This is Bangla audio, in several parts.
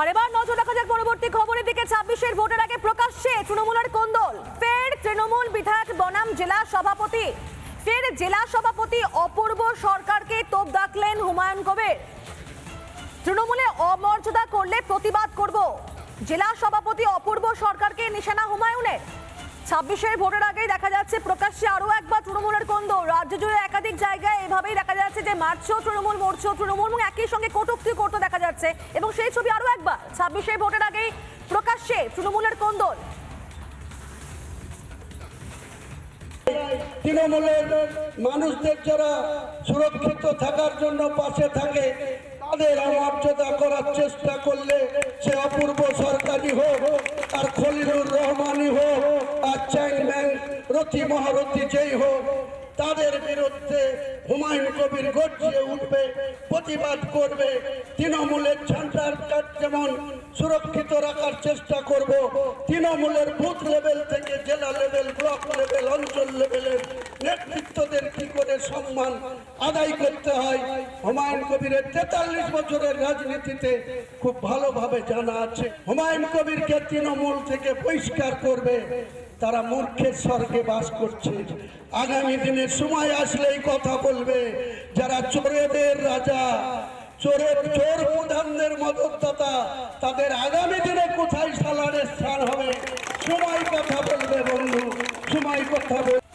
আর এবার নজর রাখা যাক পরবর্তী খবরের দিকে। ছাব্বিশের ভোটের আগে প্রকাশ্যে তৃণমূলের কোন্দল। ফের তৃণমূল বিধায়ক বনাম জেলা সভাপতি। ফের জেলা সভাপতি অপূর্ব সরকারকে তোপ ডাকলেন হুমায়ুন কবির। তৃণমূলে অমর্যাদা করলে প্রতিবাদ করব। জেলা সভাপতি অপূর্ব সরকারকে নিশানা হুমায়ুনের। ছাব্বিশের ভোটের আগেই দেখা যাচ্ছে প্রকাশ্যে আরও একবার তৃণমূলের কন্দ রাজ্য জুড়ে একাধিক জায়গায় এভাবেই দেখা যাচ্ছে যে মারছেও তৃণমূল, মরছেও তৃণমূল এবং একই সঙ্গে কটুক্তি করতে দেখা যাচ্ছে। ছাব্বিশের ভোটের আগেই প্রকাশ্যে তৃণমূলের কন্দল। তৃণমূলের মানুষদের যারা সুরক্ষিত থাকার জন্য পাশে থাকে, তাদের অমর্যাদা করার চেষ্টা করলে সে অপূর্ব সরকারি হোক, আর খলিলুর রহমানই হোক, আর চ্যাংম্যান রথি মহারথী যেই হোক তাদের বিরুদ্ধে হুমায়ুন কবির গর্জিয়ে উঠবে, প্রতিবাদ করবে, তৃণমূলের ঝান্ডার কাজ যেমন সুরক্ষিত রাখার চেষ্টা করব, তৃণমূলের বুথ লেভেল থেকে জেলা লেভেল, ব্লক লেভেল, অঞ্চল লেভেলের নেতৃত্বদের কি করে সম্মান আদায় করতে হয়? হুমায়ুন কবিরের তেতাল্লিশ বছরের রাজনীতিতে খুব ভালোভাবে জানা আছে। হুমায়ুন কবিরকে তৃণমূল থেকে বহিষ্কার করবে। তারা মূর্খের স্বর্গে বাস করছে। আগামী দিনে সময় আসলেই কথা বলবে, যারা চোরেদের রাজা চোরের চোর প্রধানদের মদতদাতা, তাদের আগামী দিনে কোথায় সালারের স্থান হবে? সময় কথা বলবে বন্ধু, সময় কথা বলবে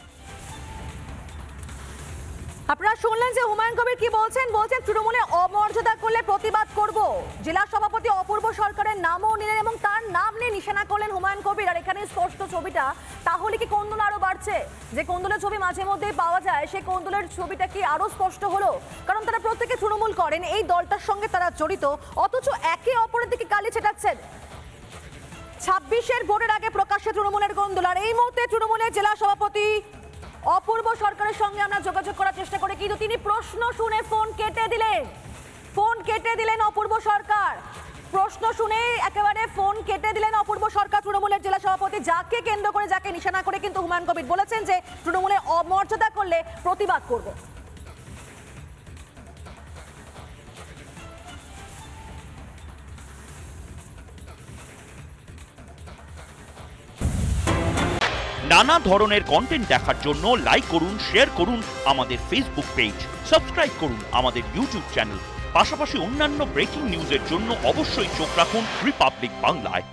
আপনারা শুনলেন যে হুমায়ুন কবির কি বলছেন? বলছেন, তৃণমূলে অমর্যাদা করলে প্রতিবাদ করব জেলা সভাপতি অপূর্ব সরকারের নামও নিলেন এবং তার নাম নিয়ে নিশানা করলেন হুমায়ুন কবির আর এখানে স্পষ্ট ছবিটা, তাহলে কি কোন্দল আরও বাড়ছে? যে কোন্দলের ছবি মাঝে মধ্যেই পাওয়া যায় সেই কোন্দলের ছবিটা কি আরও স্পষ্ট হলো? কারণ তারা প্রত্যেকে তৃণমূল করেন, এই দলটার সঙ্গে তারা জড়িত, অথচ একে অপরের দিকে কালি ছেটাচ্ছেন। ছাব্বিশের ভোটের আগে প্রকাশ্যে তৃণমূলের গোন্দল আর এই মুহূর্তে তৃণমূলের জেলা সভাপতি অপূর্ব সরকারের সঙ্গে আমরা যোগাযোগ করার চেষ্টা করি। কিন্তু তিনি প্রশ্ন শুনে ফোন কেটে দিলেন। ফোন কেটে দিলেন অপূর্ব সরকার। প্রশ্ন শুনে একেবারে ফোন কেটে দিলেন অপূর্ব সরকার তৃণমূলের জেলা সভাপতি যাকে কেন্দ্র করে, যাকে নিশানা করে কিন্তু হুমায়ুন কবির বলেছেন যে তৃণমূলে অমর্যাদা করলে প্রতিবাদ করব। নানা ধরনের কন্টেন্ট দেখার জন্য লাইক করুন শেয়ার করুন আমাদের ফেসবুক পেজ সাবস্ক্রাইব করুন আমাদের ইউটিউব চ্যানেল পাশাপাশি অন্যান্য ব্রেকিং নিউজের জন্য অবশ্যই চোখ রাখুন রিপাবলিক বাংলায়